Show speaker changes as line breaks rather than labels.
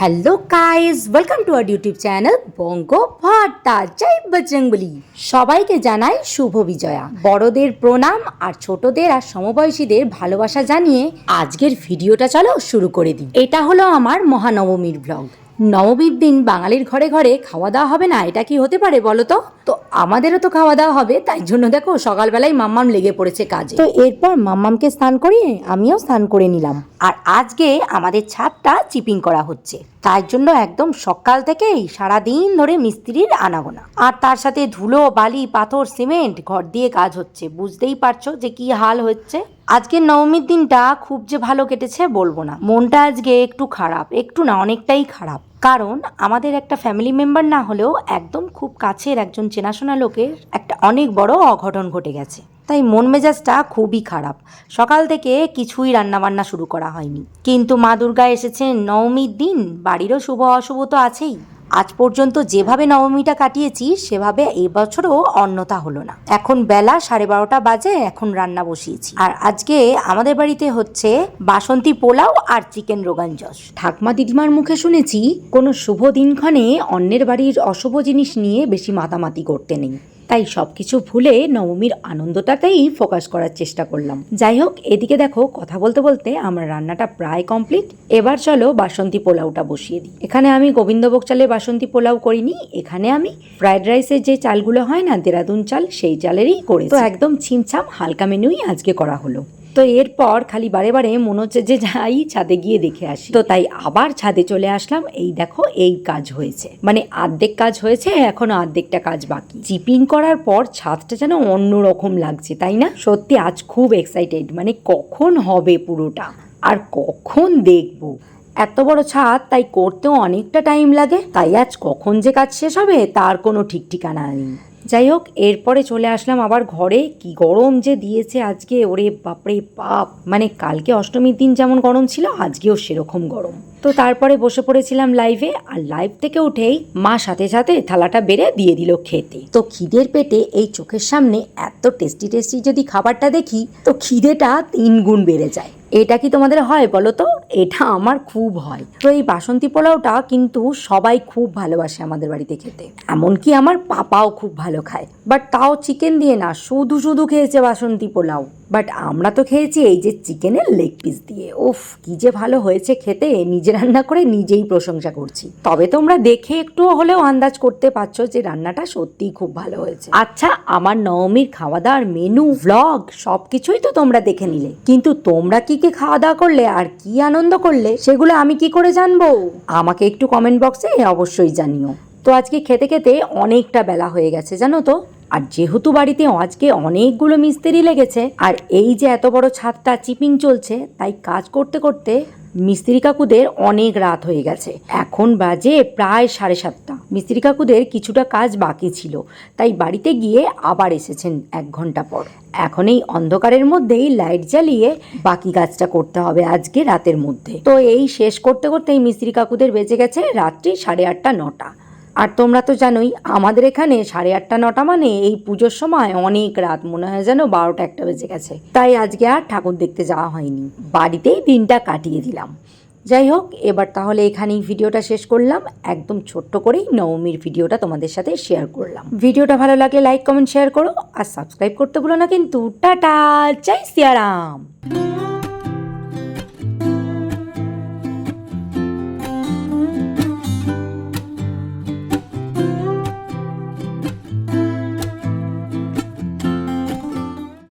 Hello guys welcome to our YouTube channel Banga Bhatta জয় বজরংবলী সবাইকে জানাই শুভ বিজয়া। বড়দের প্রণাম আর ছোটদের আর সমবয়সীদের ভালোবাসা জানিয়ে আজকের ভিডিওটা চলো শুরু করে দিই। এটা হলো আমার মহানবমীর ব্লগ নবমীর দিন বাঙালির ঘরে ঘরে খাওয়া দাওয়া হবে না, এটা কি হতে পারে বলো তো? তো আমাদেরও তো খাওয়া দাওয়া হবে, তাই জন্য দেখো সকালবেলায় মাম্মাম লেগে পড়েছে কাজে। তো এরপর মাম্মামকে স্নান করিয়ে আমিও স্নান করে নিলাম। আর আজকে আমাদের ছাদটা চিপিং করা হচ্ছে। তার জন্য একদম সকাল থেকেই সারাদিন ধরে মিস্ত্রির আনাগোনা। আর তার সাথে ধুলো, বালি, পাথর, সিমেন্ট, ঘর দিয়ে কাজ হচ্ছে। বুঝতেই পারছ যে কি হাল হচ্ছে? আজকের নবমীর দিনটা খুব যে ভালো কেটেছে বলব না। মনটা আজকে একটু খারাপ, একটু না, অনেকটাই খারাপ। কারণ আমাদের একটা ফ্যামিলি মেম্বার না হলেও একদম খুব কাছের একজন চেনাশোনা লোকের একটা অনেক বড় অঘটন ঘটে গেছে। তাই মন মেজাজটা খুবই খারাপ। সকাল থেকে কিছুই রান্নাবান্না শুরু করা হয়নি। কিন্তু মা দুর্গা এসেছেন নবমীর দিন। বাড়িরও শুভ অশুভ তো আছেই। আজ পর্যন্ত যেভাবে নবমীটা কাটিয়েছি, সেভাবে এবছরও অন্যতা হলো না। এখন বেলা সাড়ে বারোটা বাজে, এখন রান্না বসিয়েছি। আর আজকে আমাদের বাড়িতে হচ্ছে বাসন্তী পোলাও আর চিকেন রোগান জস। ঠাকমা দিদিমার মুখে শুনেছি, কোনো শুভ দিনক্ষণে অন্যের বাড়ির অশুভ জিনিস নিয়ে বেশি মাতামাতি করতে নেই। তাই সব কিছু ভুলে নবমীর আনন্দটাতেই ফোকাস করার চেষ্টা করলাম। যাই হোক এদিকে দেখো, কথা বলতে বলতে আমার রান্নাটা প্রায় কমপ্লিট। এবার চলো বাসন্তী পোলাওটা বসিয়ে দিই। এখানে আমি গোবিন্দভোগ চালে বাসন্তী পোলাও করিনি। এখানে আমি ফ্রাইড রাইসের যে চালগুলো হয় না, দেরাদুন চাল, সেই চালেরই করে তো একদম ছিমছাম হালকা মেনুই আজকে করা হলো। তো এরপর খালি বারে বারে মনে হচ্ছে যে যাই ছাদে গিয়ে দেখে আসি। তো তাই আবার ছাদে চলে আসলাম। এই দেখো, এই কাজ হয়েছে। মানে অর্ধেক কাজ হয়েছে, এখনও অর্ধেকটা কাজ বাকি। চিপিং করার পর ছাদটা যেন অন্যরকম লাগছে, তাই না? সত্যি আজ খুব এক্সাইটেড মানে কখন হবে পুরোটা? আর কখন দেখব? এত বড় ছাদ, তাই করতেও অনেকটা টাইম লাগে। তাই আজ কখন যে কাজ শেষ হবে, তার কোনো ঠিক ঠিকানা নেই। যাই হোক, এরপরে চলে আসলাম আবার ঘরে। কি গরম যে দিয়েছে আজকে, ওরে বাপরে বাপ। মানে কালকে অষ্টমীর দিন যেমন গরম ছিল, আজকেও সেরকম গরম। তো তারপরে বসে পড়েছিলাম লাইভে আর লাইভ থেকে উঠেই মা সাথে সাথে থালাটা বেড়ে দিয়ে দিল খেতে। তো খিদের পেটে এই চোখের সামনে এত টেস্টি টেস্টি যদি খাবারটা দেখি, তো খিদেটা তিন গুণ বেড়ে যায়। এটা কি তোমাদের হয় বলো তো? এটা আমার খুব হয়। তো এই বাসন্তী পোলাওটা কিন্তু সবাই খুব ভালোবাসে আমাদের বাড়িতে খেতে। এমনকি আমার পাপাও খুব ভালো খায়। বাট তাও চিকেন দিয়ে না, শুধু শুধু খেয়েছে বাসন্তী পোলাও। বাট আমরা তো খেয়েছি এই যে চিকেনের লেগ পিস দিয়ে। উফ, কি যে ভালো হয়েছে খেতে, নিজে রান্না করে নিজেই প্রশংসা করছি। তবে তোমরা দেখে একটু হলেও আন্দাজ করতে পারছ যে রান্নাটা সত্যিই খুব ভালো হয়েছে। আচ্ছা আমার নবমীর খাওয়া দাওয়ার মেনু ভ্লগ সব কিছুই তো তোমরা দেখে নিলে। কিন্তু তোমরা কি কি খাওয়া দাওয়া করলে আর কি আনন্দ করলে, সেগুলো আমি কি করে জানব? আমাকে একটু কমেন্ট বক্সে অবশ্যই জানিও। তো আজকে খেতে খেতে অনেকটা বেলা হয়ে গেছে, জানো তো? আর যেহেতু বাড়িতে আজকে অনেকগুলো মিস্ত্রি লেগেছে, আর এই যে এত বড় ছাদটা চিপিং চলছে, তাই কাজ করতে করতে মিস্ত্রি কাকুদের অনেক রাত হয়ে গেছে। এখন বাজে প্রায় সাড়ে সাতটা। মিস্ত্রি কাকুদের কিছুটা কাজ বাকি ছিল, তাই বাড়িতে গিয়ে আবার এসেছেন এক ঘণ্টা পর। এখন এই অন্ধকারের মধ্যেই লাইট জ্বালিয়ে বাকি কাজটা করতে হবে আজকে রাতের মধ্যে। তো এই শেষ করতে করতে এই মিস্ত্রি কাকুদের বেজে গেছে রাত্রি সাড়ে আটটা, নটা। আর তোমরা তো জানোই, আমাদের এখানে সাড়ে আটটা, নটা মানে এই পুজোর সময় অনেক রাত। মনে হয় যেন বারোটা, একটা বেজে গেছে। তাই আজকে আর ঠাকুর দেখতে যাওয়া হয়নি। বাড়িতেই দিনটা কাটিয়ে দিলাম। যাই হোক, এবার তাহলে এখানেই ভিডিওটা শেষ করলাম। একদম ছোট্ট করেই নবমীর ভিডিওটা তোমাদের সাথে শেয়ার করলাম। ভিডিওটা ভালো লাগলে লাইক কমেন্ট শেয়ার করো। আর সাবস্ক্রাইব করতে ভুলো না কিন্তু। টাটা! জয় সিয়ারাম!